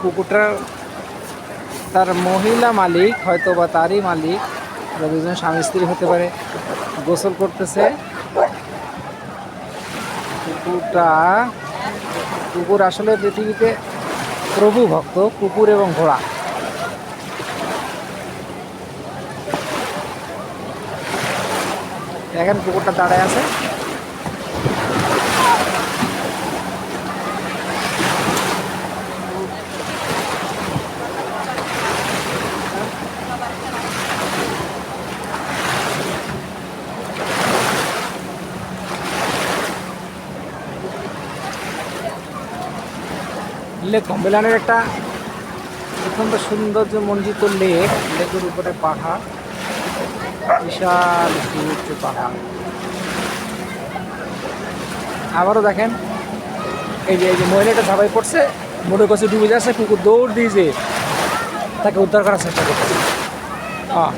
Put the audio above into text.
কুকুরটার তার মহিলা মালিক হয়তো বা তারই মালিক দুজন স্বামী স্ত্রী হতে পারে, গোসল করতেছে। কুকুরটা, কুকুর আসলে পৃথিবীতে প্রভু ভক্ত, কুকুর এবং ঘোড়া। দেখেন কুকুরটা দাঁড়ায় আছে। লেক কম্বেলানের একটা অত্যন্ত সৌন্দর্য মঞ্জিত লেক, লেকের উপরে পাহাড়, বিশাল সুউচ্চ পাহাড়। আবারও দেখেন, এই যে এই যে মহিলাটা ঝাঁপাই পড়ছে মনে করছে ডুবে যাচ্ছে, কুকুর দৌড় দিয়ে যে তাকে উদ্ধার করার চেষ্টা করছে। হ্যাঁ